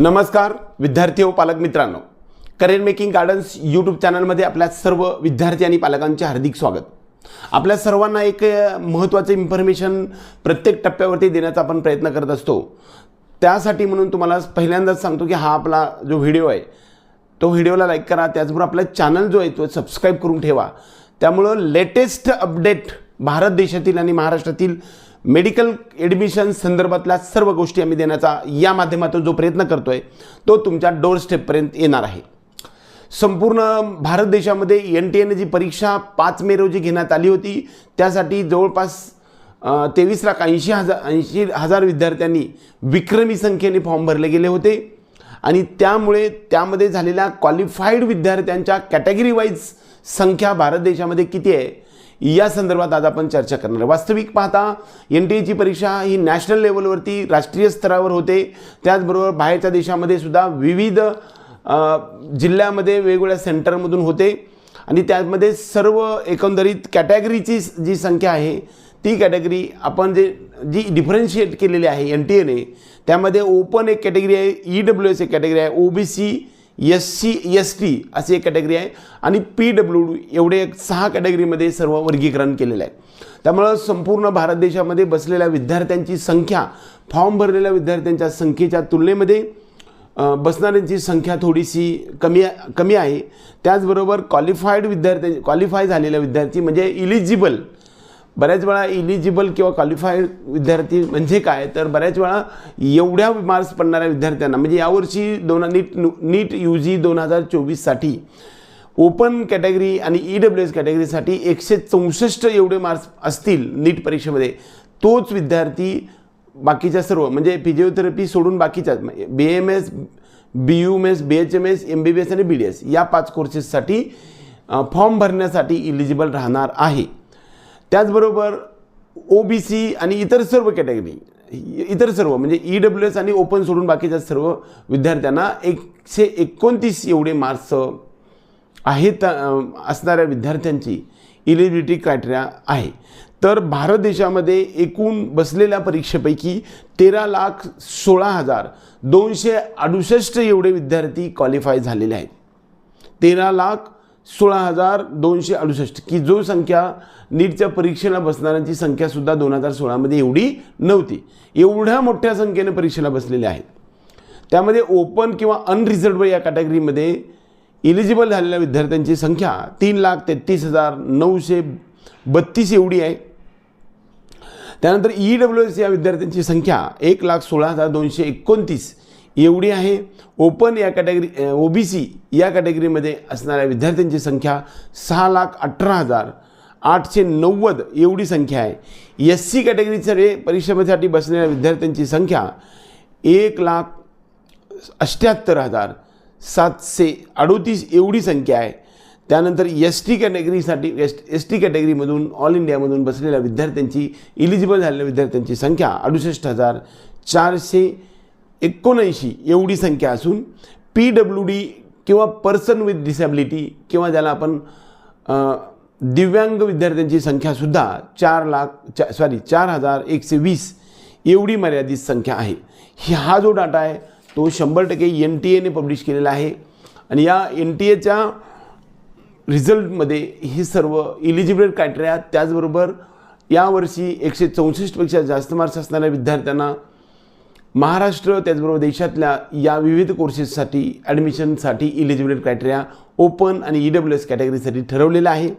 नमस्कार विद्यार्थी व पालक मित्रांनो. करिअर मेकिंग गार्डन्स यूट्यूब चॅनलमध्ये आपल्या सर्व विद्यार्थी आणि पालकांचे हार्दिक स्वागत. आपल्या सर्वांना एक महत्त्वाचं इन्फॉर्मेशन प्रत्येक टप्प्यावरती देण्याचा आपण प्रयत्न करत असतो. त्यासाठी म्हणून तुम्हाला पहिल्यांदाच सांगतो की हा आपला जो व्हिडिओ आहे तो व्हिडिओला लाईक करा. त्याचबरोबर आपला चॅनल जो आहे तो सबस्क्राईब करून ठेवा. त्यामुळं लेटेस्ट अपडेट भारत देशातील आणि महाराष्ट्रातील मेडिकल ॲडमिशन संदर्भातल्या सर्व गोष्टी आम्ही देण्याचा या माध्यमातून जो प्रयत्न करतो आहे तो तुमच्या डोर स्टेपपर्यंत येणार आहे. संपूर्ण भारत देशामध्ये एन टी एने जी परीक्षा पाच मे रोजी घेण्यात आली होती. त्यासाठी जवळपास तेवीस लाख ऐंशी हजार ऐंशी हजार विद्यार्थ्यांनी विक्रमी संख्येने फॉर्म भरले गेले होते. आणि त्यामुळे त्यामध्ये झालेल्या क्वालिफाईड विद्यार्थ्यांच्या कॅटेगरी वाईज संख्या भारत देशामध्ये किती आहे? या संदर्भात आज आपण चर्चा करणार आहे. वास्तविक पाहता एन टी एची परीक्षा ही नॅशनल लेवलवरती राष्ट्रीय स्तरावर होते. त्याचबरोबर बाहेरच्या देशामध्ये सुद्धा विविध जिल्ह्यामध्ये वेगवेगळ्या सेंटरमधून होते. आणि त्यामध्ये सर्व एकंदरीत कॅटेगरीची जी संख्या आहे ती कॅटेगरी आपण जे जी डिफरन्शिएट केलेली आहे एन टी एने त्यामध्ये ओपन एक कॅटेगरी आहे ई डब्ल्यू एस एक कॅटेगरी आहे O B C S C S T अशी एक कॅटेगरी आहे. आणि पी डब्ल्यू डी एवढे एक सहा कॅटेगरीमध्ये सर्व वर्गीकरण केलेलं आहे. त्यामुळं संपूर्ण भारत देशामध्ये बसलेल्या विद्यार्थ्यांची संख्या फॉर्म भरलेल्या विद्यार्थ्यांच्या संख्येच्या तुलनेमध्ये बसणाऱ्यांची संख्या थोडीशी कमी कमी आहे. त्याचबरोबर क्वालिफाईड विद्यार्थी क्वालिफाय झालेल्या विद्यार्थी म्हणजे इलिजिबल बऱ्याच वेळा इलिजिबल किंवा क्वालिफाईड विद्यार्थी म्हणजे काय? तर बऱ्याच वेळा एवढ्या मार्क्स पडणाऱ्या विद्यार्थ्यांना म्हणजे यावर्षी दोन नीट नीट यू जी दोन हजार चोवीससाठी ओपन कॅटेगरी आणि ई डब्ल्यू एस कॅटेगरीसाठी एकशे चौसष्ट एवढे मार्क्स असतील नीट परीक्षेमध्ये तोच विद्यार्थी बाकीच्या सर्व म्हणजे फिजिओथेरपी सोडून बाकीच्या B M S B U M S B H M S M B B S आणि बी डी एस या पाच कोर्सेससाठी फॉर्म भरण्यासाठी इलिजिबल राहणार आहे. त्याचबरोबर ओ बी सी आणि इतर सर्व कॅटेगरी इतर सर्व म्हणजे ई डब्ल्यू एस आणि ओपन सोडून बाकीच्या सर्व विद्यार्थ्यांना एकशे एकोणतीस एवढे मार्क्स आहेत असणाऱ्या विद्यार्थ्यांची इलिजिबिलिटी क्रायटेरिया आहे. तर भारत देशामध्ये एकूण बसलेल्या परीक्षेपैकी तेरा लाख सोळा हजार दोनशे अडुसष्ट एवढे विद्यार्थी क्वालिफाय झालेले आहेत. तेरा लाख सोळा हजार दोनशे अडुसष्ट. की जो संख्या नीटच्या परीक्षेला बसणाऱ्यांची संख्यासुद्धा दोन हजार सोळामध्ये एवढी नव्हती. एवढ्या मोठ्या संख्येने परीक्षेला बसलेल्या आहेत. त्यामध्ये ओपन किंवा अनरिझर्व या कॅटेगरीमध्ये इलिजिबल झालेल्या विद्यार्थ्यांची संख्या तीन लाख तेहतीस हजार नऊशे बत्तीस एवढी आहे. त्यानंतर ई डब्ल्यू एस या विद्यार्थ्यांची संख्या एक लाख सोळा हजार दोनशे एकोणतीस. एवढी आहे. ओपन या कॅटेगरी ओ बी सी या कॅटेगरीमध्ये असणाऱ्या विद्यार्थ्यांची संख्या सहा लाख अठरा हजार आठशे नव्वद एवढी संख्या आहे. एस सी कॅटेगरीचे परीक्षेसाठी बसलेल्या विद्यार्थ्यांची संख्या एक लाख अष्ट्याहत्तर हजार सातशे अडोतीस एवढी संख्या आहे. त्यानंतर एस टी कॅटेगरीसाठी एस एस टी कॅटेगरीमधून ऑल इंडियामधून बसलेल्या विद्यार्थ्यांची इलिजिबल झालेल्या विद्यार्थ्यांची संख्या अडुसष्ट हजार चारशे एकोणऐंशी एवढी संख्या असून पी डब्ल्यू डी किंवा पर्सन विथ डिसॅबिलिटी किंवा ज्याला आपण दिव्यांग विद्यार्थ्यांची संख्यासुद्धा चार लाख चा सॉरी चार हजार एकशे वीस एवढी मर्यादित संख्या आहे. ही हा जो डाटा आहे तो शंभर टक्के एन टी एने पब्लिश केलेला आहे. आणि या एन टी एच्या रिझल्टमध्ये ही सर्व इलिजिबल क्रायटेरिया त्याचबरोबर यावर्षी एकशे चौसष्टपेक्षा जास्त मार्क्स असणाऱ्या विद्यार्थ्यांना महाराष्ट्र त्याचबरोबर देशातल्या या विविध कोर्सेससाठी ॲडमिशनसाठी इलिजिबिलिटी क्रायटेरिया ओपन आणि ई डब्ल्यू एस कॅटेगरीसाठी ठरवलेला आहे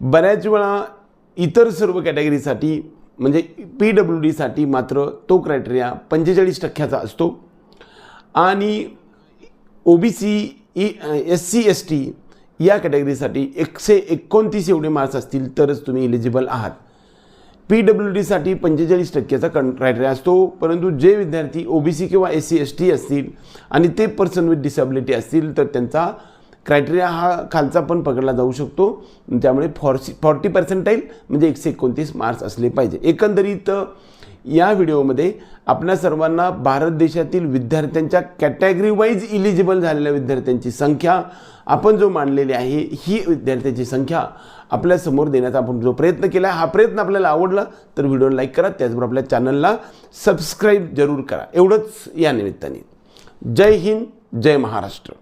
बऱ्याच वेळा इतर सर्व कॅटेगरीसाठी म्हणजे पी डब्ल्यू डीसाठी मात्र तो क्रायटेरिया पंचेचाळीस टक्क्याचा असतो. आणि O B C E S C S T या कॅटेगरीसाठी एकशे एकोणतीस एवढे मार्क्स असतील तरच तुम्ही इलिजिबल आहात. पी डब्ल्यू डीसाठी पंचेचाळीस टक्क्याचा कं क्रायटेरिया असतो. परंतु जे विद्यार्थी ओ बी सी किंवा एस सी एस टी असतील आणि ते पर्सन विथ डिसॅबिलिटी असतील तर त्यांचा क्रायटेरिया हा खालचा पण पकडला जाऊ शकतो. त्यामुळे फॉर्सी फॉर्टी पर्सेंटाईल म्हणजे एकशे एकोणतीस मार्क्स असले पाहिजे. एकंदरीत या व्हिडिओमध्ये आपल्या सर्वांना भारत देशातील विद्यार्थ्यांच्या कॅटेगरी वाईज इलिजिबल झालेल्या विद्यार्थ्यांची संख्या आपण जो मांडलेली आहे ही विद्यार्थ्यांची संख्या आपल्यासमोर देण्याचा आपण जो प्रयत्न केला हा प्रयत्न आपल्याला आवडला तर व्हिडिओ लाईक करा त्याचबरोबर आपल्या चॅनलला सबस्क्राईब जरूर करा. एवढंच या निमित्ताने. जय हिंद जय महाराष्ट्र.